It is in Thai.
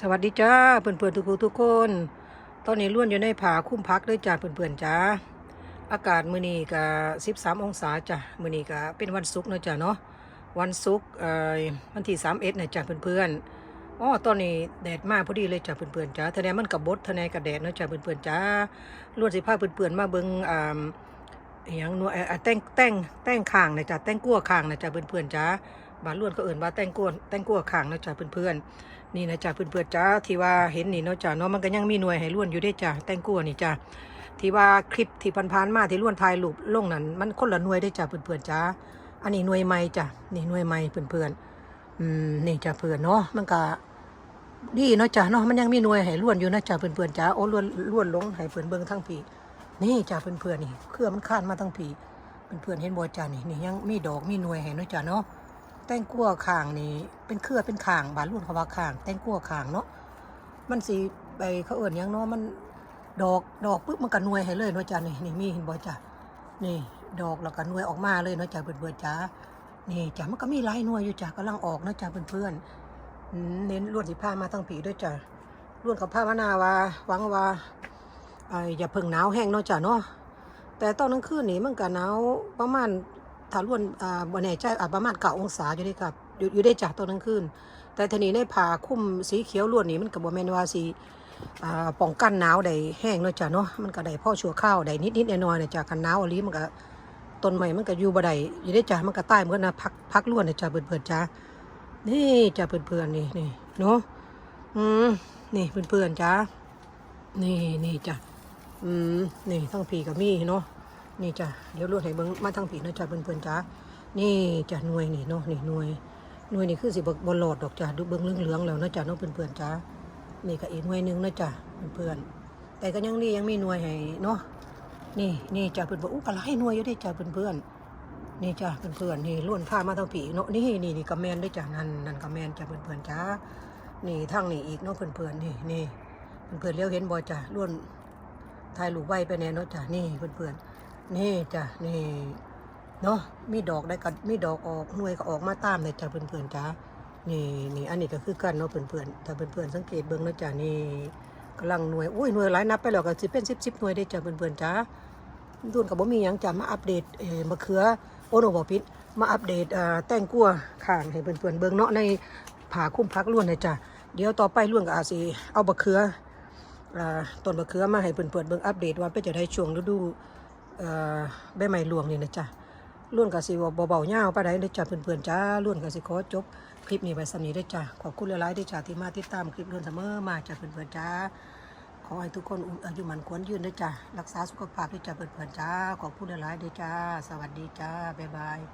สวัสดีจ้าเพื่อนๆทุกคนทุกคน ตอนนี้ล้วนอยู่ในผาคุ้มพักด้วยจ้าเพื่อนๆจ้าอากาศมื้อนี้ก็13องศาจ้ะมื้อนี้ก็เป็นวันศุกร์นะจ้ะเนาะวันศุกร์เอ่อวันที่31นะจ้ะเพื่อนๆอ๋อตอนนี้แดดมากพอดีเลยจ้ะเพื่อนๆจ้าทะเลมันกับบดทะเลกับแดดนะจ้ะเพื่อนๆจ้าล้วนสิพาเพื่อนๆมาเบิ่งอ่าอหยังนัวเอ่อแต่งแต่งแต่งข้างนะจ้ะแต่งกั้วข้างนะจ้ะเพื่อนๆจ้า บานล้วนก็เอิ่นว่าแตงกั้วแตงกัวข้างนะจ้ะเพื่อนๆนี่นะจ๊ะเพื่อนๆจ้าที่ว่าเห็นนี่เนาะจ้ะเนาะมันก็ยังมีหน่วยให้ล้วนอยู่ได้จ้ะแตงกัวนี่จ้ะที่ว่าคลิปที่ผ่านๆมาที่ล้วนถ่ายรูปลงนั้น มันคนละหน่วยได้จ้ะเพื่อนๆจ้าอันนี้หน่วยใหม่จ้ะนี่หน่วยใหม่เพื่อนๆอืมนี่จ้ะเพื่อนเนาะมันก็ดีเนาะจ้ะเนาะมันยังมีหน่วยให้ล้วนอยู่นะจ้ะเพื่อนๆจ้าโอ้ล้วนล้วนลงให้เพื่อนเบิ่งทั้งผีนี่จ้ะเพื่อนๆนี่เครือมันคานมาทั้งผีเพื่อนๆเห็นบ่จ้ะนี่นี่ยังมีดอกมีหน่วยให้เนาะจ้ะเนาะ แตงกัวข่างนี่เป็นเครือเป็นข่างบานรุ่นเขาว่าข่าง แตงกัวข่างเนาะมันสีใบเขาเอิ่นยังเนาะมันดอกดอกปุ๊บมันก็หน่วยให้เลยเนาะจ้ะนี่นี่มีเห็นบ่จ้ะนี่ดอกแล้วก็หน่วยออกมาเลยเนาะจ้ะเพื่อนๆจ้านี่จ้ะมันก็มีหลายหน่วยอยู่จ้ะกำลังออกเนาะจ้ะเพื่อนๆอืมเน้นลวนสิผ้ามาทั้งผีด้วยจ้ะลวนกับผ้ามานาวาหวังว่าไอ้อย่าเพิ่งหนาวแห้งเนาะจ้ะเนาะแต่ตอนกลางคืนนี่มันก็หนาวประมาณ ถ้าล้วนอ่าบ่แน่ใจอ่าประมาณเก้าองศาอยู่ได้ครับอยู่อยู่ได้จากตอนกลางคืนแต่ทีนี้ในผ้าคลุมสีเขียวล้วนนี่มันก็บ่แม่นว่าสิอ่าป้องกันหนาวได้แห้งเนาะจ้ะเนาะมันก็ได้พ่อชั่วข้าวได้นิดๆหน่อยๆนะจ้ะกันหนาวอะลีมันก็ต้นไม้มันก็อยู่บ่ได้อยู่ได้จ้ะมันก็ตายเหมือนนะพักพักล้วนนะจ้ะเพื่อนๆจ้ะนี่จ้ะเพื่อนๆนี่นี่เนาะอืมนี่เพื่อนๆจ้ะนี่นี่จ้ะอืมนี่ทั้งผีกับมีเนาะ นี่จ้ะเดี๋ยวรวดให้เบิ้งมาทางผีนะจ้ะเพื่อนๆจ้านี่จ้ะหน่วยนี่เนาะนี่หน่วยหน่วยนี่คือสิบบ่หลอดดอกจ้ะดูเบิ้งเหลืองๆแล้วนะจ้ะเนาะเพื่อนๆจ้านี่ก็อีกหน่วยหนึงนะจ้ะเพื่อนๆแต่ก็ยังดียังมีหน่วยให้เนาะนี่นี่จ้ะเพื่อนๆอู้ก็หลายหน่วยอยู่ได้จ้ะเพื่อนๆนี่จ้ะเพื่อนๆนี่ล้วนผ้ามาทางผีเนาะนี่นี่นี่กระแมนด้วยจ้ะนั่นนั่นกระแมนจ้ะเพื่อนๆจ้านี่ทางนี่อีกเนาะเพื่อนๆนี่นี่เพื่อนๆเลี้ยวเห็นบ่จ้ะล้วนถ่ายรูปไว้ไปแน่เนาะจ้ะนี่เพื่อนๆ นี่จ้ะนี่เนาะมีดอกได้ก็มีดอกออกหน่วยก็ออกมาตามเลยจ้ะเพื่อนๆจ้านี่นี่อันนี้ก็คือกันเนาะเพื่อนๆถ้าเพื่อนๆสังเกตเบิ่งเนาะจ้ะนี่กำลังหน่วยอุ้ยหน่วยหลายนับไปแล้วก็สิเป็นสิบสิบหน่วยได้จ้ะเพื่อนๆจ้าดุนกับบ่มีหยังจ้ะมาอัปเดตเอ่อมะเขือโอโนบอพิษมาอัปเดตเอ่อแตงกัวข้างให้เพื่อนๆเบิ่งเนาะในผ่าคุ้มพักล้วนเลยจ้ะเดี๋ยวต่อไปล้วนก็อาจสิเอามะเขืออ่าต้นมะเขือมาให้เพื่อนๆเบิ่งอัปเดตว่าเป็นจะได้ช่วงฤดู ใบไม้หลวงนี่นะจ๊ะล้วนกับสิบเบาๆเงาไปานใดเด้จ้ะเพื่อนๆจ้าล้วนกับสิขอจบคลิปนี้ไปสำนีได้จ้ะขอบคุณหลายๆเด้จ้ะที่มาติดตามคลิปล้วนเสมอมาจ้ะเพื่อนๆจ้าขอให้ทุกคนอายุมันควรยืนได้จ้ะรักษาสุขภาพได้จ้ะเพื่อนๆจ้าขอบคุณหลายๆเด้จ้าสวัสดีจ้าบ๊ายบาย